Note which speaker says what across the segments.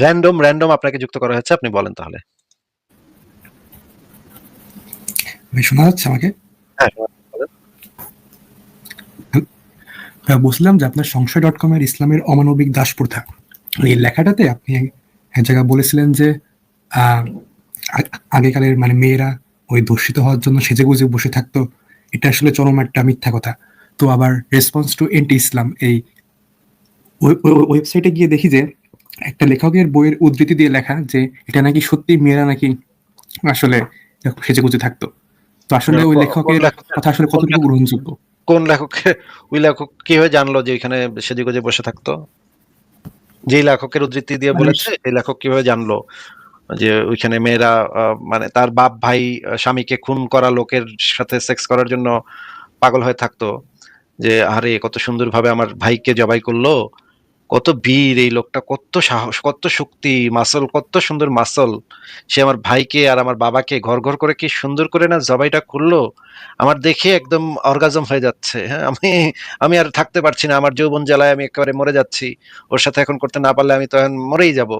Speaker 1: Random random আপনাকে যুক্ত করা হয়েছে আপনি বলেন তাহলে।
Speaker 2: শোনা যাচ্ছে আমাকে?
Speaker 1: হ্যাঁ
Speaker 2: ভাই, বলছিলাম যে আপনার সংশয় ডট কমের ইসলামের অমানবিক দাস প্রথা এই লেখাটাতে আপনি এক জায়গায় বলেছিলেন যে আগেকালের মানে মেয়েরা ওই দর্শিত হওয়ার জন্য সেজে গুজে বসে থাকতো। এটা আসলে চরম একটা মিথ্যা কথা। তো আবার রেসপন্স টু এন্টি ইসলাম এই ওয়েবসাইটে গিয়ে দেখি যে একটা লেখকের বইয়ের উদ্ধৃতি দিয়ে লেখা যে এটা নাকি সত্যি মেয়েরা নাকি আসলে সেজে গুজে থাকতো। তো আসলে ওই লেখকের
Speaker 1: লেখক-
Speaker 2: কথা আসলে কতটুকু গ্রহণযোগ্য?
Speaker 1: কোন লেখককে ওই লেখক কীভাবে জানলো যে এখানে সেজে গুজে বসে থাকতো? যেই লেখকের উদ্ধৃতি দিয়ে
Speaker 2: মানে
Speaker 1: বলেছে এই লেখক কীভাবে জানলো যে ওইখানে মেয়েরা মানে তার বাপ ভাই স্বামীকে খুন করা লোকের সাথে সেক্স করার জন্য পাগল হয়ে থাকতো যে আরে কত সুন্দরভাবে আমার ভাইকে জবাই করল। কত বীর এই লোকটা কত সাহস, কত শক্তি মাসল কত সুন্দর মাসল সে আমার ভাইকে আর আমার বাবাকে ঘর ঘর করে কি সুন্দর করে না জবাইটা করল? আমার দেখে একদম অর্গাজম হয়ে যাচ্ছে। হ্যাঁ আমি আমি আর থাকতে পারছি না। আমার যৌবন জ্বালায় আমি একেবারে মরে যাচ্ছি। ওর সাথে এখন করতে না পারলে আমি তো এখন মরেই যাব।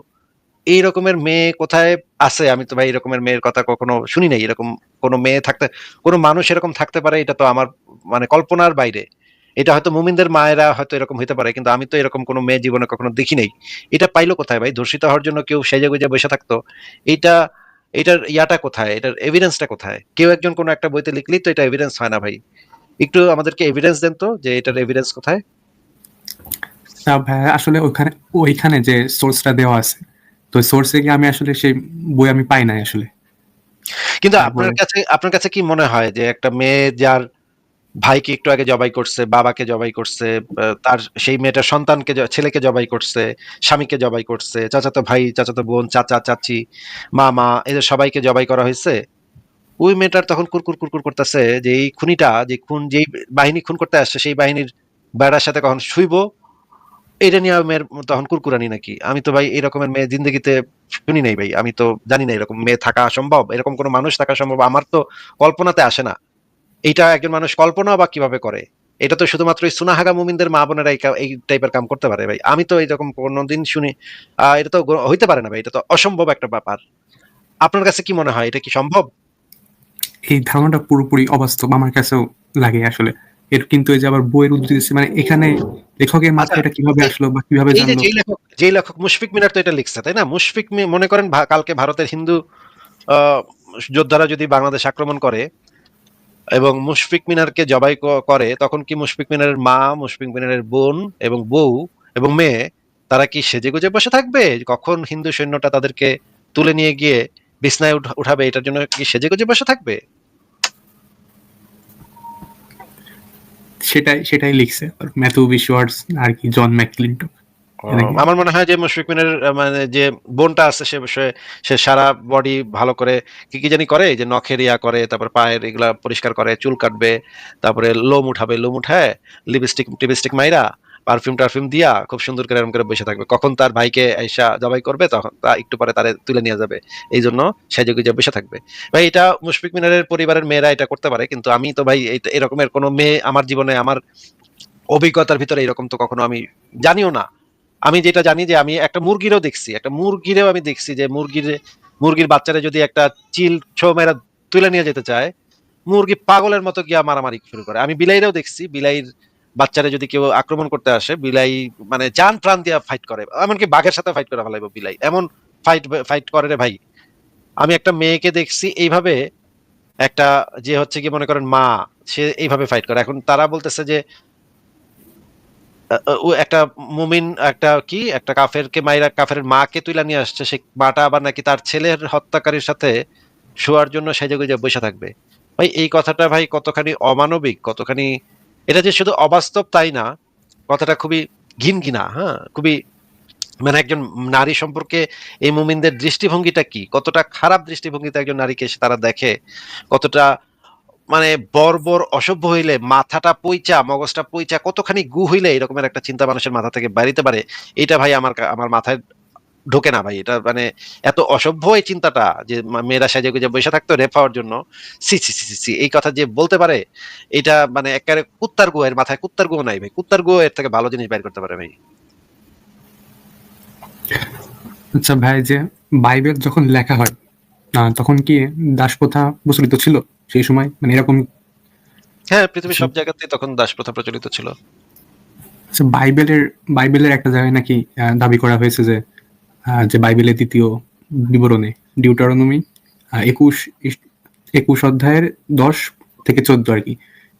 Speaker 1: এই রকমের মেয়ে কোথায় আছে? আমি তো ভাই এরকমের মেয়ের কথা কখনো শুনি নাই। এরকম কোনো মেয়ে থাকতে, কোনো মানুষ এরকম থাকতে পারে? এটা তো আমার মানে কল্পনার বাইরে। এটা হয়তো মুমিনদের মায়েরা হয়তো এরকম হতে পারে কিন্তু আমি তো এরকম কোনো মেয়ে জীবনে কখনো দেখি নাই। এটা পাইলো কোথায় ভাই? ধর্ষিত হওয়ার জন্য কেউ সেজে গুজে বসে থাকতো। এটা এটার ইয়াটা কোথায়? এটার এভিডেন্সটা কোথায়? কেউ একজন কোনো একটা বইতে লিখলেই তো এটা এভিডেন্স হয় না ভাই। একটু আমাদেরকে এভিডেন্স দেন তো যে এটার এভিডেন্স কোথায়।
Speaker 2: না ভাই আসলে ওইখানে ওইখানে যে সোর্সটা দেওয়া আছে তো সোর্সে গিয়ে আমি আসলে সেই বই আমি পাই নাই আসলে।
Speaker 1: কিন্তু আপনার কাছে আপনার কাছে কি মনে হয় যে একটা মেয়ে যার ভাইকে একটু আগে জবাই করছে, বাবাকে জবাই করছে তার সেই মেয়েটার সন্তানকে ছেলেকে জবাই করছে, স্বামীকে জবাই করছে, চাচাতো ভাই, চাচাতো বোন, চাচা, চাচি, মামা এদের সবাইকে জবাই করা হয়েছে। ওই মেয়েটার তখন কুরকুর কুরকুর করতেছে যে এই খুনিটা, যে খুন, যেই বাহিনী খুন করতে আসছে, সেই বাহিনীর বেড়ার সাথে কখন শুইব, এটা নিয়ে মেয়ের তখন কুরকুরানি নাকি? আমি তো ভাই এরকমের মেয়ে জিন্দগিতে শুনি নাই ভাই, আমি তো জানি না এরকম মেয়ে থাকা সম্ভব, এরকম কোনো মানুষ থাকা সম্ভব, আমার তো কল্পনাতে আসে না। এইটা একজন মানুষ কল্পনা বা কীভাবে করে? এটা তো শুধুমাত্র সুনাহাগা মুমিনদের মা বোনেরা এই টাইপের কাম করতে পারে ভাই। আমি তো এইরকম কোনোদিন শুনি এটা তো হইতে পারে না ভাই এটা তো অসম্ভব একটা ব্যাপার। আপনার কাছে কি মনে হয় এটা কি সম্ভব?
Speaker 2: এই ধারণাটা পুরোপুরি অবাস্তব আমার কাছেও লাগে আসলে। এর কিন্তু এই যে আবার বইয়ের উদ্ধৃতি দিচ্ছে, মানে এখানে লেখকের মাথায় এটা কীভাবে আসলো বা কীভাবে
Speaker 1: আচ্ছা, এই যে লেখক যেই লেখক মুশফিক মিনার তো এটা লিখছে তাই না? মুশফিক মি- মনে করেন কালকে ভারতের হিন্দু আহ, যোদ্ধারা যদি বাংলাদেশ আক্রমণ করে এবং মুশফিক মিনারকে জবাই করে, তখন কি মুশফিক মিনারের মা, মুশফিক মিনারের বোন এবং বউ এবং মেয়ে, তারা কি সেজে গুজে বসে থাকবে কখন হিন্দু সৈন্যটা তাদেরকে তুলে নিয়ে গিয়ে বিছনায় উঠা- উঠাবে, এটার জন্য কি সেজে গুজে বসে থাকবে
Speaker 2: সেটাই সেটাই লিখছে ম্যাথু বিশওয়ার্ডস আর কি জন ম্যাকক্লিন্টন নাকি?
Speaker 1: আমার মনে হয় যে মুশফিক মিনের মানে যে বোনটা আছে সে বিষয়ে সে সারা বডি ভালো করে কি কি জানি করে যে নখের ইয়া করে, তারপর পায়ের এগুলা পরিষ্কার করে, চুল কাটবে, তারপরে লোম উঠাবে, লোম উঠায় লিপস্টিক টিপস্টিক মাইরা পারফিউম টারফিউম দিয়া খুব সুন্দর করে এরকম করে বসে থাকবে। কখন তার ভাইকে আইসা জবাই করবে, তখন তা একটু পরে তারে তুলে নিয়ে যাবে। এই জন্য সেজে গুজে বসে থাকবে। ভাই, এটা মুশফিক মিনারের পরিবারের মেয়েরা এটা করতে পারে, কিন্তু আমি তো ভাই এরকমের কোনো মেয়ে আমার জীবনে, আমার অভিজ্ঞতার ভিতরে এরকম তো কখনো আমি জানিও না। আমি যেটা জানি যে আমি একটা মুরগিরও দেখছি, একটা মুরগিরেও আমি দেখছি যে মুরগির মুরগির বাচ্চারা যদি একটা চিল ছো মেরা তুলে নিয়ে যেতে চায়, মুরগি পাগলের মতো গিয়া মারামারি শুরু করে। আমি বিলাইরেও দেখছি, বিলাইর বাচ্চারা যদি কেউ আক্রমণ করতে আসে, বিলাই মানে যান প্রাণ দিয়া ফাইট করে। এমনকি বাঘের সাথে ফাইট করে ফেলাইব বিলাই। এমন ফাইট ফাইট করে রে ভাই। আমি একটা মেয়েকে দেখছি, এইভাবে একটা যে হচ্ছে কি মনে করেন মা, সে এইভাবে ফাইট করে। এখন তারা বলতেছে যে একটা মুমিন, একটা কি? একটা কাফেরকে মাইরা, কাফের মাকে তুইলা নিয়ে আসছে। সে মাটা আবার নাকি তার ছেলের হত্যাকারীর সাথে শোয়ার জন্য সেজে গুজে বসে থাকবে। ভাই, এই কথাটা ভাই কতখানি অমানবিক, কতখানি এটা যে শুধু অবাস্তব তাই না, কথাটা খুবই ঘিন ঘিনা হ্যাঁ? খুবই মানে একজন নারী সম্পর্কে এই মুমিনদের দৃষ্টিভঙ্গিটা কি? কতটা খারাপ দৃষ্টিভঙ্গিতে একজন নারীকে তারা দেখে? কতটা মানে বর্বর অসভ্য হইলে মাথাটা পইচা মগজটা পইচা কতখানি গু হইলে এরকমের একটা চিন্তা মানুষের মাথা থেকে বাড়িতে পারে এটা ভাই আমার আমার মাথায় ঢোকে না ভাই। এটা মানে এত অসভ্য এই চিন্তাটা যে মেয়েরা সাজে গুজে বসে থাকতো রেপ হওয়ার জন্য। সি সি সি সি, এই কথা যে বলতে পারে এটা মানে একেবারে কুত্তার গো এর মাথায় কুত্তার গো নাই ভাই। কুত্তার গো এর থেকে ভালো জিনিস বের করতে পারে ভাই।
Speaker 2: আচ্ছা ভাই যে বাইবেল যখন লেখা হয় তখন কি দাসপ্রথা প্রচলিত ছিল? সেই সময়? মানে এরকম
Speaker 1: হ্যাঁ পৃথিবীর সব জায়গাতেই তখন দাস প্রথা প্রচলিত ছিল।
Speaker 2: আচ্ছা, বাইবেলের বাইবেলের একটা জায়গায় নাকি দাবি করা হয়েছে যে যে বাইবেলের দ্বিতীয় বিবরণে ডিউটারোনমি একুশ একুশ অধ্যায়ের দশ থেকে চোদ্দ আর কি।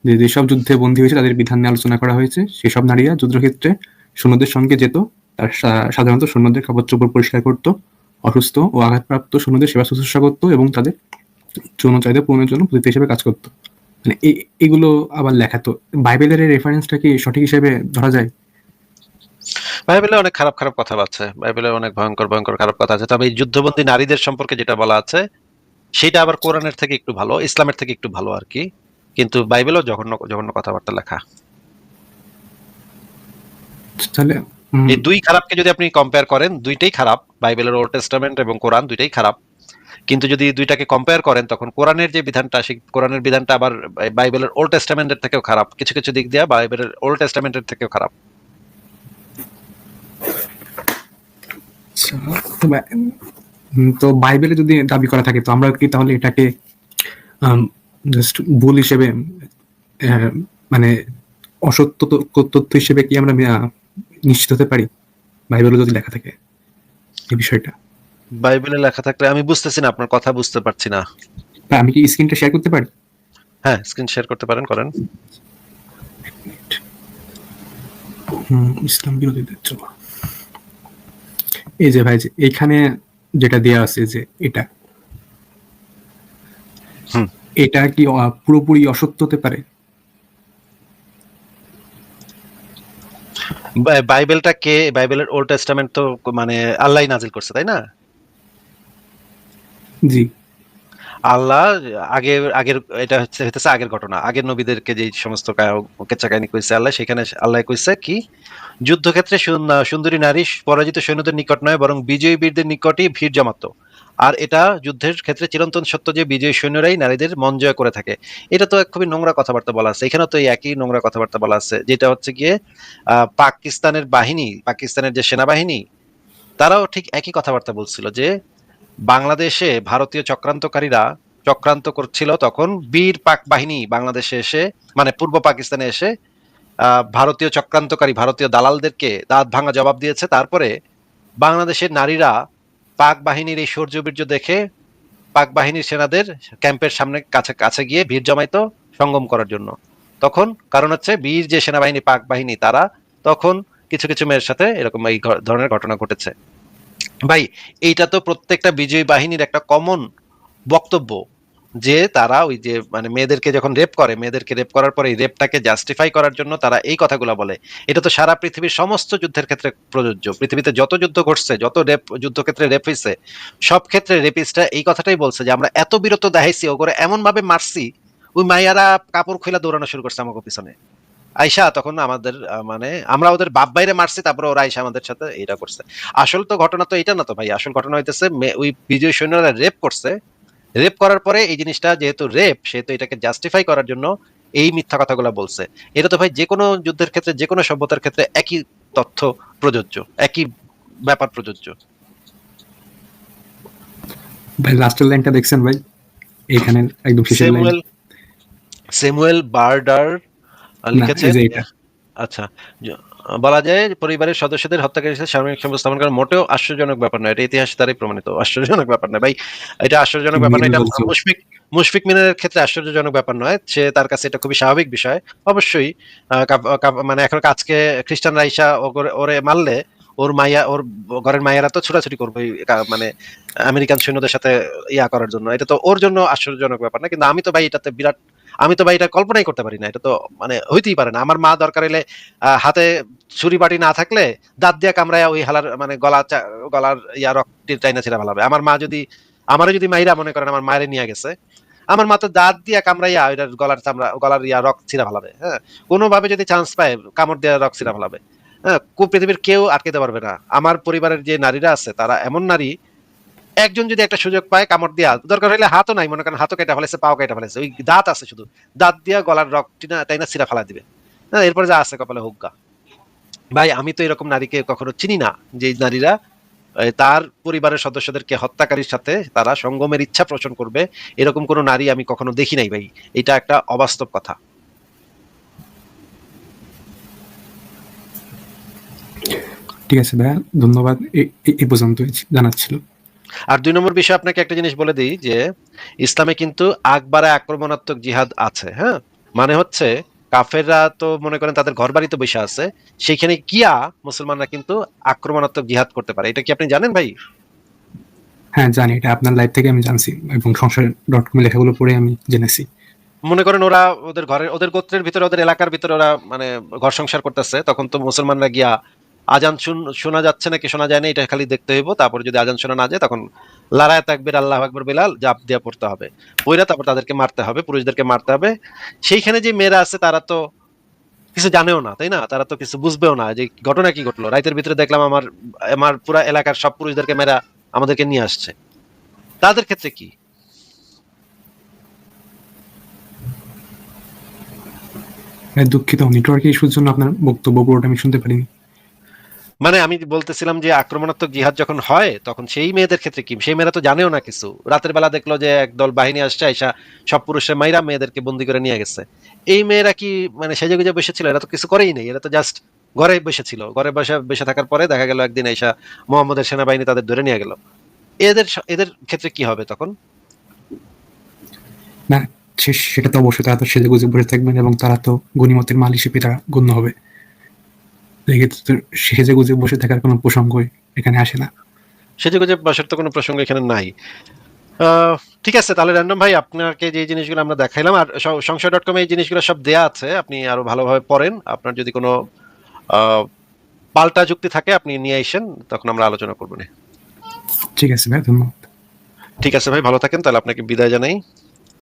Speaker 2: যে যেসব যুদ্ধে বন্দী হয়েছে তাদের বিধান নিয়ে আলোচনা করা হয়েছে। সেসব নারীরা যুদ্ধক্ষেত্রে সৈন্যদের সঙ্গে যেত। তার সাধারণত সৈন্যদের কাপড় চোপড় পরিষ্কার করতো অসুস্থ ও আঘাতপ্রাপ্ত সৈন্যদের সেবা শুশ্রূষা করতো এবং তাদের যৌন চাহিদা পূরণের জন্য প্রতিটি হিসেবে কাজ করতো। মানে এগুলো আবার লেখা তো। বাইবেলের রেফারেন্সটা কি সঠিক হিসেবে ধরা যায়?
Speaker 1: বাইবেলে অনেক খারাপ খারাপ কথা আছে। বাইবেলে অনেক ভয়ঙ্কর ভয়ঙ্কর খারাপ কথা আছে। তবে এই যুদ্ধবন্দী নারীদের সম্পর্কে যেটা বলা আছে সেটা আবার কোরআনের থেকে একটু ভালো ইসলামের থেকে একটু ভালো আর কি। কিন্তু বাইবেলেও জঘন্য জঘন্য কথাবার্তা লেখা।
Speaker 2: তাহলে
Speaker 1: এই দুই খারাপকে যদি আপনি কম্পেয়ার করেন দুইটাই খারাপ। বাইবেলের ওল্ড টেস্টামেন্ট এবং কোরআন দুইটাই খারাপ। কিন্তু যদি দুইটাকে কম্পেয়ার করেন তখন কোরআনের যে বিধানটা সেই কোরআনের বিধানটা আবার বাইবেলের ওল্ড টেস্টামেন্টের থেকেও খারাপ। কিছু কিছু দিক দিয়ে বাইবেলের ওল্ড টেস্টামেন্টের থেকেও খারাপ।
Speaker 2: আচ্ছা, তো বাইবেলে যদি দাবি করা থাকে তো আমরা কি তাহলে এটাকে জাস্ট ভুল হিসেবে মানে অসত্য তথ্য হিসেবে কি আমরা নিশ্চিত হতে পারি? বাইবেলে যদি লেখা থাকে এই বিষয়টা।
Speaker 1: বাইবেলে লেখা থাকলে আমি বুঝতেছি না আপনার কথা বুঝতে পারছি না।
Speaker 2: আমি কি স্ক্রিনটা শেয়ার করতে পারি?
Speaker 1: হ্যাঁ স্ক্রিন শেয়ার করতে পারেন করেন।
Speaker 2: ইসলাম বিরোধীদের জন্য এই যে ভাই যে এইখানে যেটা দেয়া আছে যে এটা। এটা কি পুরোপুরি অসত্য হতে পারে?
Speaker 1: বাই- বাইবেলটা কে বাইবেলের ওল্ড টেস্টামেন্ট তো মানে আল্লাহ নাজিল করছে তাই না?
Speaker 2: জি।
Speaker 1: আল্লাহ আগের আগের, এটা হচ্ছে আগের ঘটনা। আগের নবীদেরকে যে সমস্ত কা- কাহিনী কইছে, আল্লাহ সেখানে আল্লাহ কইছে কি? যুদ্ধক্ষেত্রে সুন- সুন্দরী নারী পরাজিত সৈন্যদের নিকট নয়, বরং বিজয়ী বীরদের নিকটই ভিড় জমাতো। আর এটা যুদ্ধের ক্ষেত্রে চিরন্তন সত্য যে, বিজয়ী সৈন্যরাই নারীদের মন জয় করে থাকে। এটা তো খুবই নোংরা কথাবার্তা বলা আছে। এখানে তো এই একই নোংরা কথাবার্তা বলা আছে, যেটা হচ্ছে গিয়ে পাকিস্তানের বাহিনী, পাকিস্তানের যে সেনাবাহিনী, তারাও ঠিক একই কথাবার্তা বলছিল যে বাংলাদেশে ভারতীয় চক্রান্তকারীরা চক্রান্ত করছিল তখন বীর পাক বাহিনী বাংলাদেশে এসে মানে পূর্ব পাকিস্তানে এসে ভারতীয় চক্রান্তকারী ভারতীয় দালালদেরকে দাঁত ভাঙা জবাব দিয়েছে। তারপরে বাংলাদেশের নারীরা পাক বাহিনীর এই শৌর্যবীর্য দেখে পাক বাহিনীর সেনাদের ক্যাম্পের সামনে কাছে কাছে গিয়ে ভিড় জমাইতো সঙ্গম করার জন্য। তখন কারণ হচ্ছে বীর যে সেনাবাহিনী, পাক বাহিনী, তারা তখন কিছু কিছু মেয়ের সাথে এরকম এই ধরনের ঘটনা ঘটেছে। ভাই, এইটা তো প্রত্যেকটা বিজয়ী বাহিনীর একটা কমন বক্তব্য যে তারা ওই যে মানে মেয়েদেরকে যখন রেপ করে, মেয়েদেরকে রেপ করার পরে এই রেপটাকে জাস্টিফাই করার জন্য তারা এই কথাগুলো বলে। এটা তো সারা পৃথিবীর সমস্ত যুদ্ধের ক্ষেত্রে প্রযোজ্য। পৃথিবীতে যত যুদ্ধ ঘটছে, যত রেপ যুদ্ধক্ষেত্রে রেপ হয়েছে সব ক্ষেত্রে রেপিস্টরা এই কথাটাই বলছে যে, আমরা এত বীরত্ব দেখাইছি ওগরে এমন ভাবে মারছি, ওই মাইয়ারা কাপড় খুলে দৌড়ানো শুরু করছে আমাকে পিছনে। আয়সা তখন আমাদের মানে আমরা ওদের বাপ বাইরে মারছি তারপরে ওরা আয়সা আমাদের সাথে এটা করছে। আসল তো ঘটনা তো এটা না তো ভাই আসল ঘটনা হইতেছে ওই বিজয় সৈন্যরা রেপ করছে। রেপ করার পরে এই জিনিসটা যেহেতু রেপ সেহেতু এটাকে জাস্টিফাই করার জন্য এই মিথ্যা কথাগুলো বলছে। এটা তো ভাই যে কোনো যুদ্ধের ক্ষেত্রে যে কোনো সভ্যতার ক্ষেত্রে একই তথ্য প্রযোজ্য একই ব্যাপার প্রযোজ্য।
Speaker 2: ভাই লাস্টের লাইনটা দেখছেন ভাই? এইখানে একদম শেষের লাইন
Speaker 1: স্যামুয়েল স্যামুয়েল বার্ডার লিখেছে। আচ্ছা। বলা যায় পরিবারের সদস্যদের হত্যাকারী হিসেবে সামরিক সম্পদ স্থাপন করা মোটেও আশ্চর্যজনক ব্যাপার নয়। এটা ইতিহাস দ্বারাই প্রমাণিত। আশ্চর্যজনক ব্যাপার নয়। ভাই এটা আশ্চর্যজনক ব্যাপার নয়। এটা মুশফিক মুশফিক মিনারের ক্ষেত্রে আশ্চর্যজনক ব্যাপার নয় সে তার কাছে এটা খুবই স্বাভাবিক বিষয়। অবশ্যই মানে এখন আজকে খ্রিস্টান রাইসা ওরে মারলে ওর মাইয়া ওর ঘরের মায়েরা তো ছোটাছুটি করবে মানে আমেরিকান সৈন্যদের সাথে ইয়া করার জন্য। এটা তো ওর জন্য আশ্চর্যজনক ব্যাপার না কিন্তু আমি তো ভাই এটাতে বিরাট আমি তো ভাই এটা কল্পনাই করতে পারি না এটা তো মানে হইতেই পারে না। আমার মা দরকার আহ, হাতে ছুরি বাটি না থাকলে দাঁত দিয়া কামড়ায় ওই হালার মানে গলা গলার ইয়া রক্ত টাইনা ছিঁড়া ভালাবে আমার মা যদি আমারও যদি মাইরা মনে করেন আমার মায়ের নিয়ে গেছে আমার মা তো দাঁত দিয়া কামড়াইয়া ওইটার গলার চামড়া গলার ইয়া রক ছিঁড়া ভালাবে হ্যাঁ? কোনোভাবে যদি চান্স পায় কামড় দেওয়া রক ছিঁড়া ভালাবে হ্যাঁ? পৃথিবীর কেউ আটকাতে পারবে না। আমার পরিবারের যে নারীরা আছে তারা এমন নারী একজন যদি একটা সুযোগ পায়, কামড় দিয়া দরকার হলে হাতও নাই, মনে করেন হাতও কেটে ফেলেছে, পাও কেটে ফেলেছে, ওই দাঁত আছে শুধু। দাঁত দিয়া গলার রক্তটি না তাই না সিরা ফেলা দিবে। হ্যাঁ এরপরে যা আছে কপালে হুক্কা। ভাই, আমি তো এরকম নারীকে কখনো চিনি না, যে নারীরা তার পরিবারের সদস্যদেরকে হত্যাকারীর সাথে তারা সঙ্গমের ইচ্ছা পোষণ করবে, এরকম কোনো নারী আমি কখনো দেখি নাই ভাই। এটা একটা অবাস্তব কথা।
Speaker 2: ঠিক আছে ভাইয়া, ধন্যবাদ, এ- এ- এ জানাচ্ছিল।
Speaker 1: আর দুই নম্বর বিষয় আপনাকে একটা জিনিস বলে দিই যে ইসলামে কিন্তু আকবারে আক্রমণাত্মক জিহাদ আছে হ্যাঁ? মানে হচ্ছে কাফেররা তো মনে করেন তাদের ঘর বাড়িতে বসে আছে সেইখানে গিয়া মুসলমানরা কিন্তু আক্রমণাত্মক জিহাদ করতে পারে। এটা কি আপনি জানেন ভাই?
Speaker 2: হ্যাঁ জানি। এটা আপনার লাইভ থেকে আমি জানছি এবং সংসার ডট কম লেখাগুলো পড়ে আমি জেনেছি।
Speaker 1: মনে করেন ওরা ওদের ঘরের ওদের গোত্রের ভিতরে ওদের এলাকার ভিতরে ওরা মানে ঘর সংসার করতেছে তখন তো মুসলমানরা গিয়া আজান শুন- যাচ্ছে নাকি? শোনা যায় না, এটা খালি দেখতে হইব। তারপর যদি আজান শোনা না যায়, তখন লারায় তাকবির আল্লাহ আকবর, বেলাল জাপ দিয়া পড়তে হবে। পইরা তারপর তাদেরকে মারতে হবে, পুরুষদেরকে মারতে হবে। সেইখানে যে মেয়েরা আছে, তারা তো কিছু জানেও না, তাই না? তারা তো কিছু বুঝবেও না যে ঘটনা কি ঘটলো। রাইতের ভিতরে দেখলাম আমার আমার পুরা এলাকার সব পুরুষদেরকে মেয়েরা আমাদেরকে নিয়ে আসছে। তাদের ক্ষেত্রে কি?
Speaker 2: দুঃখিত নেটওয়ার্ক ইস্যুর জন্য আপনার বক্তব্য পুরোটা আমি শুনতে পারিনি।
Speaker 1: মানে আমি বলতেছিলাম যে আক্রমণাত্মক জিহাদ যখন হয়, তখন সেই মেয়েদের ক্ষেত্রে কি? সেই মেয়েরা তো জানেও না কিছু। রাতের বেলা দেখল যে একদল বাহিনী আসছে, আইসা সব পুরুষের মাইরা মেয়েদেরকে বন্দি করে নিয়ে গেছে। এই মেয়েরা কি মানে সেজে গুজে বসেছিল এরা তো কিছু করেই নেই। এরা তো জাস্ট ঘরে বসেছিল ঘরে বসে বসে থাকার পরে দেখা গেল একদিন আইসা মোহাম্মদের সেনাবাহিনী তাদের ধরে নিয়ে গেল। এদের এদের ক্ষেত্রে কি হবে তখন?
Speaker 2: না সেটা তো অবশ্যই। তারা তো সেজে গুজে বসে থাকবেন এবং তারা তো গণিমতের মাল হিসেবে তারা গণ্য হবে। এক্ষেত্রে তো সেজে গুজে বসে থাকার কোনো প্রসঙ্গই এখানে আসে না।
Speaker 1: সেজে গুজে বসার তো কোনো প্রসঙ্গ এখানে নাই। ঠিক আছে তাহলে র্যান্ডম ভাই আপনাকে যে জিনিসগুলো আমরা দেখাইলাম আর সংশয় ডট কমে এই জিনিসগুলো সব দেয়া আছে আপনি আরও ভালোভাবে পড়েন। আপনার যদি কোনো পাল্টা যুক্তি থাকে আপনি নিয়ে আসেন তখন আমরা আলোচনা করব
Speaker 2: ঠিক আছে ভাই ধন্যবাদ।
Speaker 1: ঠিক আছে ভাই ভালো থাকেন তাহলে আপনাকে বিদায় জানাই।